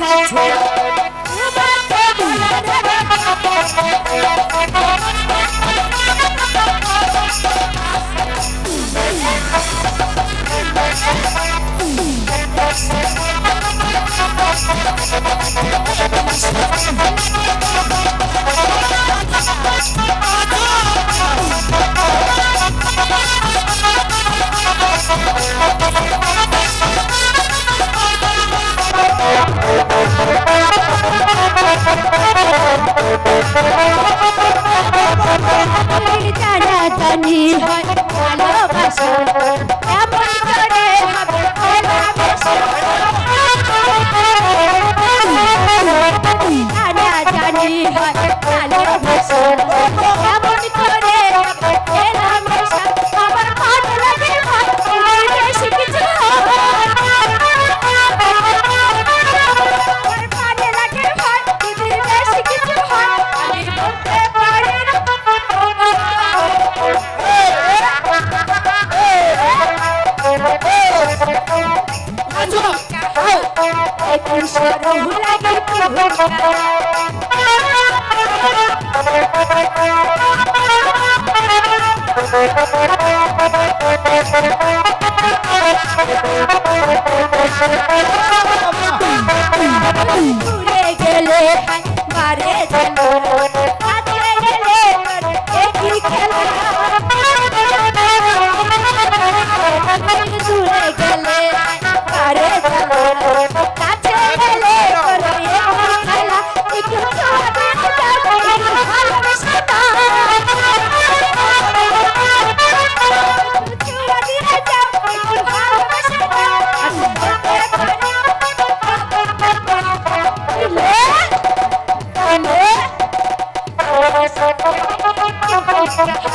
দেখাচ্ছে জানা হয় ভালোবাসা এমন করে হবে ভালোবাসা জানা হয় ভালোবাসা লাগে গেলে মারে কাছে জানা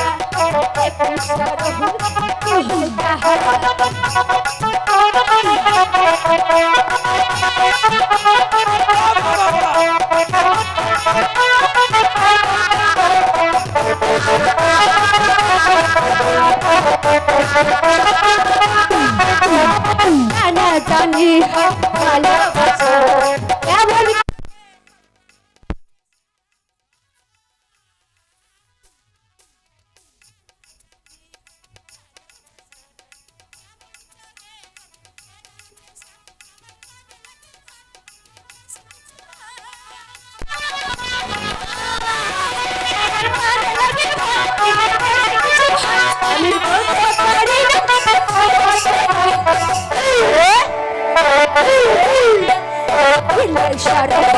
ভালোবাসা এমন Shut up.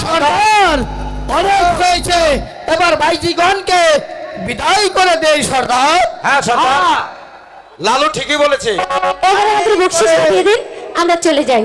সর্দার অনেক হয়েছে। এবার ভাইজিগণকে বিদায় করে দেই সর্দার। হ্যাঁ সর্দার। লালু ঠিকই বলেছে। আমরা চলে যাই।